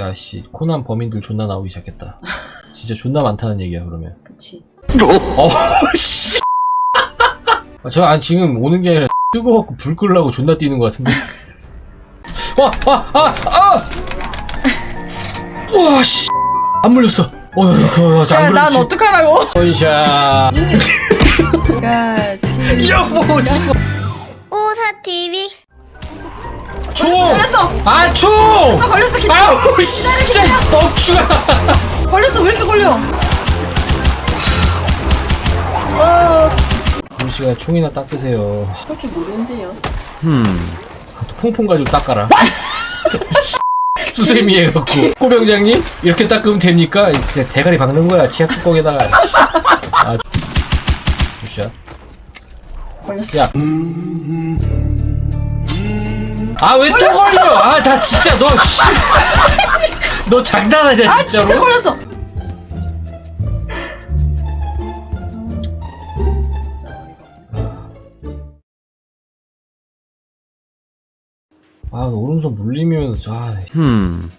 야, 씨, 코난 범인들 존나 나오기 시작했다. 진짜 존나 많다는 얘기야, 그러면. 그치. 어, 씨. 아, 저, 아니, 지금 오는 게 아니라 뜨거워갖고 불 끄려고 존나 뛰는 것 같은데. 와, 아, 아, 아! 와, 씨. 안 물렸어. 어, 야, 야, 그, 야, 야, 안 난 물렸지. 어떡하라고? 원샷. 같이. 야, 뭐, 지금. 오사 TV 총! 걸렸어! 아, 총! 걸렸어, 걸렸어, 기다려! 아우, 씨, 진짜, 억추가. 걸렸어, 왜 이렇게 걸려? 어, 루시가 총이나 닦으세요. 할줄 모르는데요. 또 퐁퐁 가지고 닦아라. 수세미 해갖고. 꼬병장님? 이렇게 닦으면 됩니까? 이제 대가리 박는 거야. 치약 뚜껑에다가. 씨. 아, 루시야. 걸렸어. 야. 아, 왜 또 걸려? 아, 나 진짜 너, 씨. 너 장난하냐, 아, 진짜로? 진짜 걸렸어! 아, 오른손 물리면, 아, Hmm.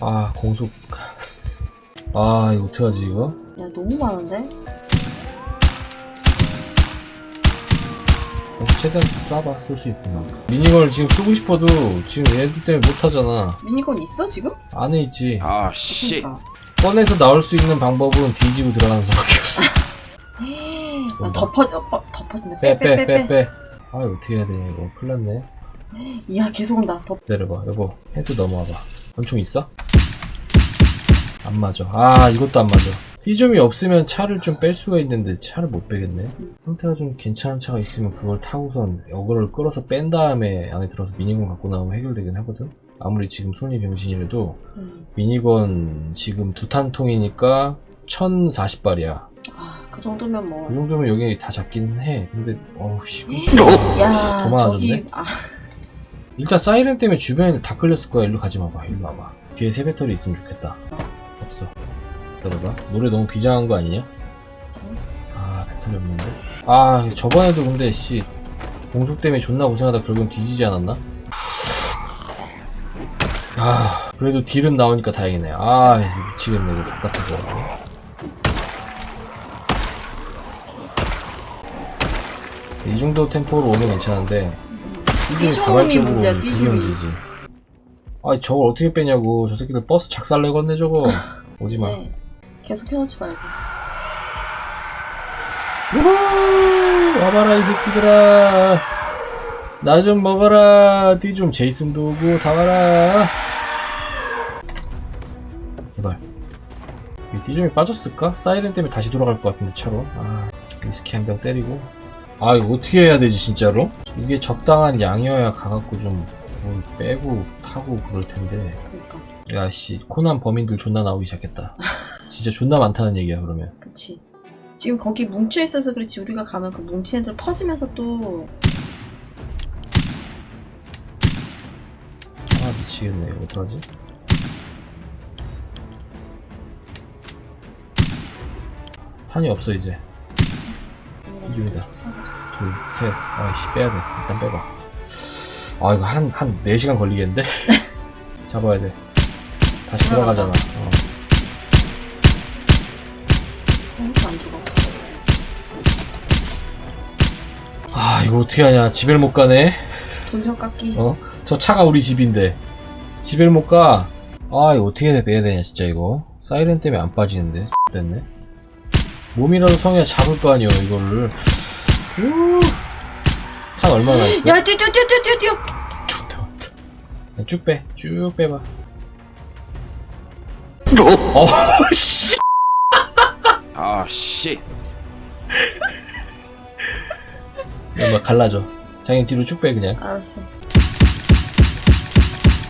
아, 공속. 아, 이거 어떡하지, 이거? 야, 너무 많은데? 최대한 쏴봐, 쓸 수 있구나. 미니걸 지금 쓰고 싶어도 지금 얘들 때문에 못하잖아. 미니건 있어, 지금? 안에 있지. Ah, shit. 그러니까. 꺼내서 나올 수 있는 방법은 뒤지고 들어가는 수밖에 없어. 나 덮어, 어, 덮어진다. 빼, 빼, 빼, 빼. 아, 어떻게 해야 되냐, 이거. 큰일 났네. 이야, 계속 온다. 덮. 기다려봐, 여보. 펜스 넘어와봐. 권총 있어? 안 맞아. 아, 이것도 안 맞아. D점이 없으면 차를 좀 뺄 수가 있는데 차를 못 빼겠네. 상태가 좀 괜찮은 차가 있으면 그걸 타고선 어그를 끌어서 뺀 다음에 안에 들어서 미니건 갖고 나오면 해결되긴 하거든. 아무리 지금 손이 병신이라도 음. 미니건 지금 두 탄통이니까 1040발이야. 아, 그 정도면 뭐. 그 정도면 여기 다 잡긴 해. 근데 어우 씨. 야, 더 많아졌네. 저기, 아, 일단 사이렌 때문에 주변에 다 끌렸을 거야. 일로 가지 마봐. 일로 와봐. 뒤에 세 배터리 있으면 좋겠다. 기다려봐. 노래 너무 비장한 거 아니냐? 아 배터리 없는데? 아 저번에도 근데 씨 공속 때문에 존나 고생하다 결국은 뒤지지 않았나? 아 그래도 딜은 나오니까 다행이네. 아 미치겠네 이거 답답해서. 이 정도 템포로 오면 괜찮은데 띠종이 자발적으로 문제야, 그게 띠종이. 문제지. 아 저걸 어떻게 빼냐고 저 새끼들 버스 작살내겠네 저거 오지마 이제 계속 해놓지 말고. 우후! 와봐라 이 새끼들아. 나 좀 먹어라. 띠좀 제이슨도 오고 다 와라. 제발. 띠좀이 빠졌을까? 사이렌 때문에 다시 돌아갈 것 같은데 차로. 아 위스키 한 병 때리고. 아 이거 어떻게 해야 되지 진짜로? 이게 적당한 양이어야 가갖고 좀뭘 빼고 타고 그럴 텐데. 그러니까. 야 씨. 코난 범인들 존나 나오기 시작했다 진짜 존나 많다는 얘기야 그러면 그치. 지금 거기 뭉쳐 있어서 그렇지 우리가 가면 그 뭉친 애들 퍼지면서 또 아 미치겠네 이거 어떡하지? 탄이 없어 이제 이중이다. 둘 셋 아이씨 빼야 돼 일단 빼봐 아 이거 한한 4시간 걸리겠는데? 잡아야 돼 다시 돌아가잖아 어. 아 이거 어떻게 하냐 집을 못 가네 돌려 깎기. 어? 저 차가 우리 집인데 집을 못 가. 아 이거 어떻게 빼야 되냐 진짜 이거 사이렌 때문에 안 빠지는데 됐네 몸이라도 성해야 잡을 거 아니여 이거를 우. 탄 얼마나 있어? 야, 뛰어, 뛰어, 뛰어, 뛰어, 뛰어, 뛰어. 좋다 좋다 쭉빼 쭉 빼봐 어 씨. Ah, shit. 이거 갈라져 장애 뒤로 쭉 빼 그냥 알았어.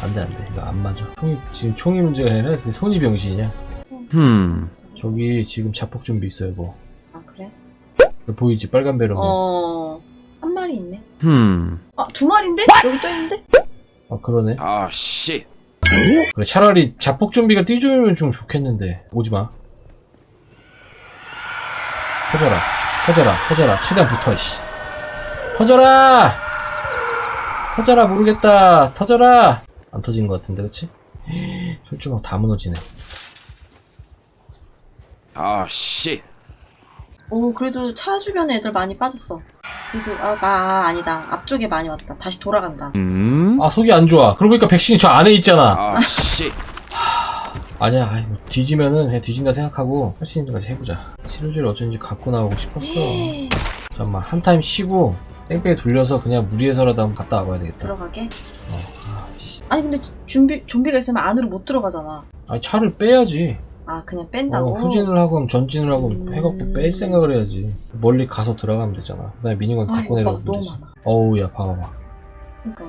안돼 안돼 이거 안 맞아 총이 지금 총이 문제가 아니라 손이 병신이냐 Hmm. 저기 지금 자폭 준비 있어 이거 아, 그래? 이거 보이지 빨간 배로 어, 한 마리 있네. Hmm. 아, 두 마리인데? 여기 떠 있는데? 아 그러네 Ah, shit. 그래 차라리 자폭 좀비가 띠주면 좀 좋겠는데 오지마 터져라 터져라 터져라 최대한 붙어 씨 터져라 터져라 모르겠다 터져라 안 터진 것 같은데 그치? 솔주먹 다 무너지네. 아, 씨. 오 그래도 차 주변에 애들 많이 빠졌어. 그래도 아, 아 아니다 앞쪽에 많이 왔다. 다시 돌아간다. 음? 아, 속이 안 좋아. 그러고 보니까 백신이 저 안에 있잖아. 아, 씨. 아니야, 아이, 뭐 뒤지면은 그냥 뒤진다 생각하고 할 수 있는 데까지 해보자. 치료제를 어쩐지 갖고 나오고 싶었어. 잠깐만, 한 타임 쉬고 땡땡이 돌려서 그냥 무리해서라도 한번 갔다 와봐야 되겠다. 들어가게. 아, 씨. 아니 근데 준비 좀비가 있으면 안으로 못 들어가잖아. 아니, 차를 빼야지. 아 그냥 어, 뺀다고. 후진을 하건 전진을 하건 음. 해갖고 뺄 생각을 해야지. 멀리 가서 들어가면 되잖아. 그 다음에 미니건 아 갖고 내려오면 너무 되지. 많아. 어우, 야, 봐봐봐. 그러니까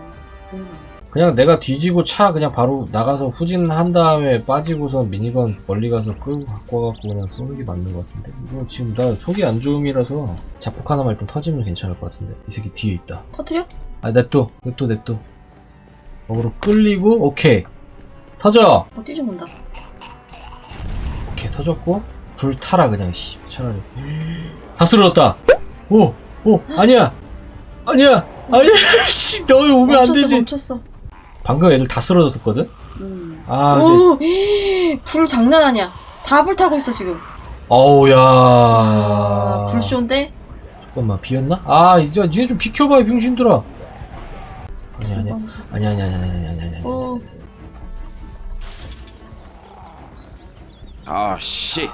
너무 많아. 그냥 내가 뒤지고 차 그냥 바로 나가서 후진한 다음에 빠지고서 미니건 멀리 가서 끌고 갖고 와갖고 그냥 쏘는 게 맞는 것 같은데. 이거 지금 나 속이 안 좋음이라서 자폭 하나만 일단 터지면 괜찮을 것 같은데. 이 새끼 뒤에 있다. 터트려? 아 냅둬. 냅둬 냅둬. 어그로 끌리고 오케이. 터져! 어 뛰어본다. 오케이 터졌고. 불 타라 그냥 씨 차라리. 다 쓰러졌다. 오 오 아니야. 아니야. 아니야. 씨 너 오면 안 멈췄어 되지. 멈췄어. 방금 애들 다 쓰러졌었거든 음. 아 근데 오, 불 장난 아니야. 다 불 타고 있어 지금. 어우 야. 아, 불쇼인데 잠깐만 비었나? 아 이제 니네 좀 비켜봐 이 병신들아. 아니 아니 차. 아니 아니 아니 아니 아니 아니 아니. 어, 아, 씨.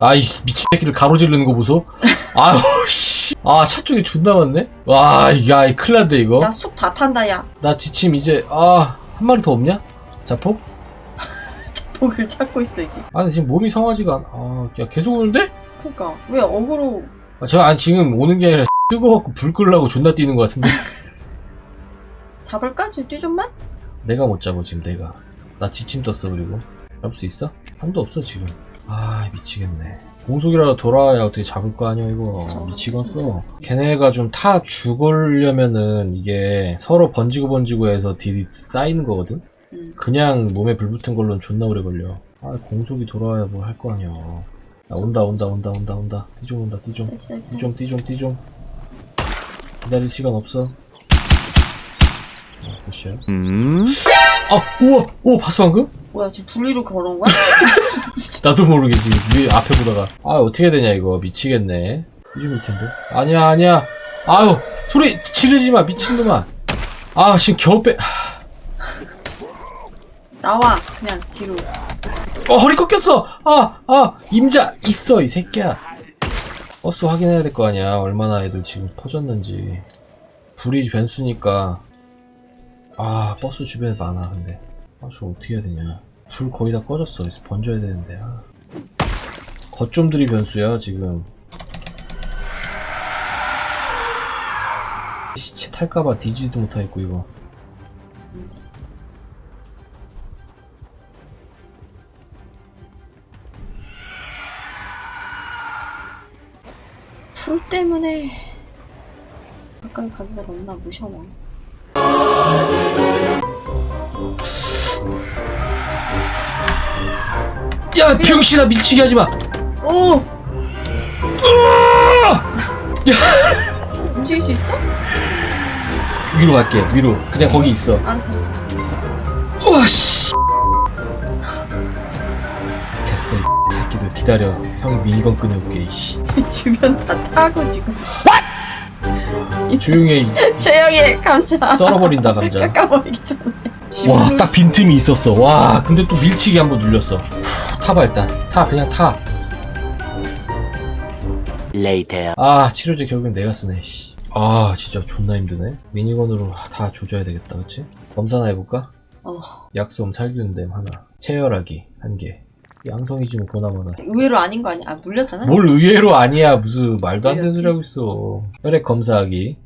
아이 미친 새끼들 가로지르는 거 보소. 아우 씨. 아 차 쪽에 존나 많네. 와 야, 이 큰일 났네 이거. 야 숲 다 탄다 야. 나 지침 이제 아 한 마리 더 없냐? 자폭? 복을 찾고 있어 이제. 아 근데 지금 몸이 성하지가 않아. 아야 계속 오는데? 그러니까 왜 어그로 아, 저 아니 지금 오는 게 아니라 뜨거워갖고 불 끌라고 존나 뛰는 것 같은데. 잡을까? 지금 뛰좀만? 내가 못 잡아 지금 내가 나 지침 떴어 그리고 잡을 수 있어? 한도 없어 지금 아 미치겠네. 공속이라도 돌아와야 어떻게 잡을 거 아니야 이거. 미치겠어. 걔네가 좀 타 죽으려면은 이게 서로 번지고 번지고 해서 딜이 쌓이는 거거든? 음. 그냥 몸에 불 붙은 걸로는 존나 오래 걸려. 아 공속이 돌아와야 뭐 할 거 아니야. 야, 온다 온다 온다 온다 온다. 띠좀 온다 띠좀 띠좀 띠좀 띠좀 기다릴 시간 없어. 어, 굿이야 음? 아, 우와, 오, 봤어 방금? 뭐야 지금 분리로 걸어온 거야? 나도 모르게 지금 위에 앞에 보다가. 아 어떻게 되냐 이거. 미치겠네. 이좀일 텐데. 아니야 아니야. 아유 소리 지르지 마 미친놈아. 아 지금 겨우 빼. 나와 그냥 뒤로. 어, 허리 꺾였어. 아아 임자 있어 이 새끼야. 버스 확인해야 될 거 아니야. 얼마나 애들 지금 퍼졌는지. 불이 변수니까. 아 버스 주변에 많아 근데 아 저 어떻게 해야 되냐. 불 거의 다 꺼졌어. 이제 번져야 되는데. 아. 거점들이 변수야 지금. 시체 탈까봐 뒤지지도 못하겠고 이거. 불 때문에 가까이 가기가 너무나 무서워. 야 병신아 미치게 하지 마 오! 움직일 수 있어? 위로 갈게 위로 그냥 거기 있어 알았어, 알았어, 알았어. 우와 씨 됐어 이 새끼들 기다려 형이 미니건 꺼내올게 이씨 주변 다 타고 지금. 조용히 해 재영이 감자. 썰어버린다 감자 깎아버리기 전에. 와 딱 빈틈이 있었어 와 근데 또 밀치기 한번 눌렸어 타봐 일단 타 그냥 타아 치료제 결국엔 내가 쓰네 씨. 아 진짜 존나 힘드네 미니건으로 다 조져야 되겠다 그치? 검사나 해볼까? 어, 약솜 살균댐 하나 체열하기 한개 양성이지 뭐 보나마나 의외로 아닌 거 아니야? 아, 물렸잖아? 뭘 의외로 아니야 무슨 말도 안 되는? 소리 하고 있어 혈액 검사하기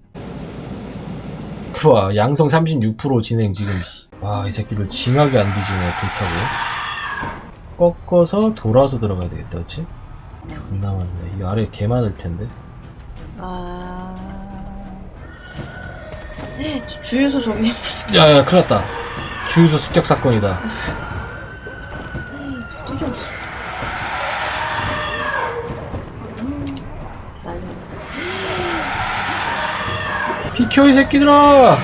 와 양성 36% 진행 지금 와 이 새끼들 징하게 안 뒤지네 불타고 꺾어서 돌아서 들어가야 되겠다 그치? 존나 많네 이 아래 개 많을 텐데 아. 주- 주유소 저기. 야야 큰일 났다 주유소 습격 사건이다 비켜 이 새끼들아 난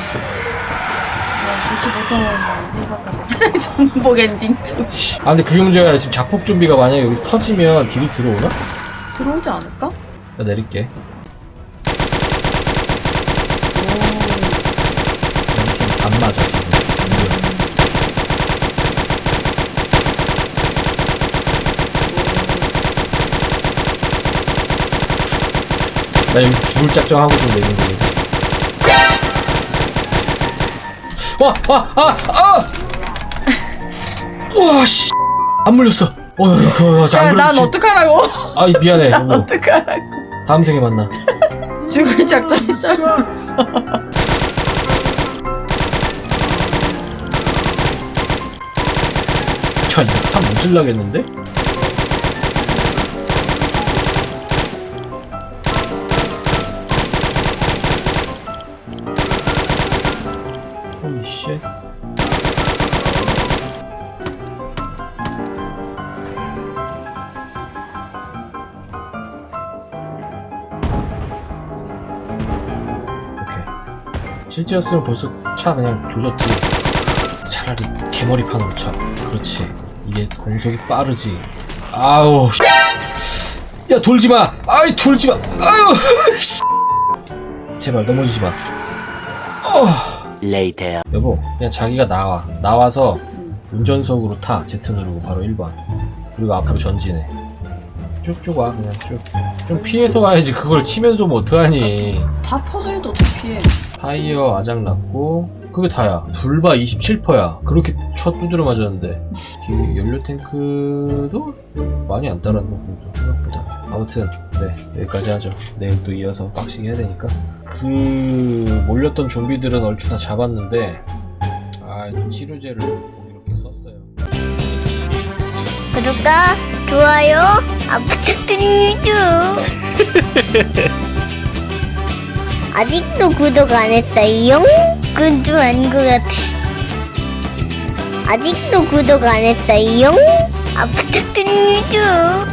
좋지 못하는 생각하고. 차라리 정복 엔딩 좀 아 근데 그게 문제가 아니라 지금 자폭 좀비가 만약에 여기서 터지면 딜이 들어오나? 들어오지 않을까? 나 내릴게 좀안 맞아 지금 나 여기서 죽을 작정하고 좀 내는 거거든 와! 와! 아! 아! 우와 씨! 안 물렸어 어, 야, 야, 그, 야, 안 야, 난 물렸지. 어떡하라고? 아 미안해 여보 어떡하라고? 다음 생에 만나 죽을 작정했다면서. 야 이거 탑 무질라겠는데? 오케이. 실제였으면 벌써 차 그냥 조졌지. 차라리 개머리판으로 쳐 그렇지. 이게 공속이 빠르지. 아우 씨. 야 돌지마! 아이 돌지마! 아유 씨. 제발 넘어지지마. 어. Later. 여보 그냥 자기가 나와. 나와서 운전석으로 타. Z 누르고 바로 1번. 그리고 앞으로 전진해. 쭉쭉 와. 그냥 쭉 좀 피해서 와야지. 그걸 치면서 뭐 어떡하니? 다 퍼져도 어떻게 타이어 아작 났고 그게 다야. 불바 27%야. 그렇게 쳐 두드려 맞았는데. 기- 연료 탱크도 많이 안 따랐네 그래도 생각보다. 아무튼 네. 여기까지 하죠. 내일 또 이어서 빡시게 해야 되니까. 그 몰렸던 좀비들은 얼추 다 잡았는데 아또 치료제를 꼭 이렇게 썼어요. 구독과 좋아요 아, 부탁드립니다. 아직도 구독 안 했어요? 그건 좀 아닌 것 같아. 아직도 구독 안 했어요? 아, 부탁드립니다.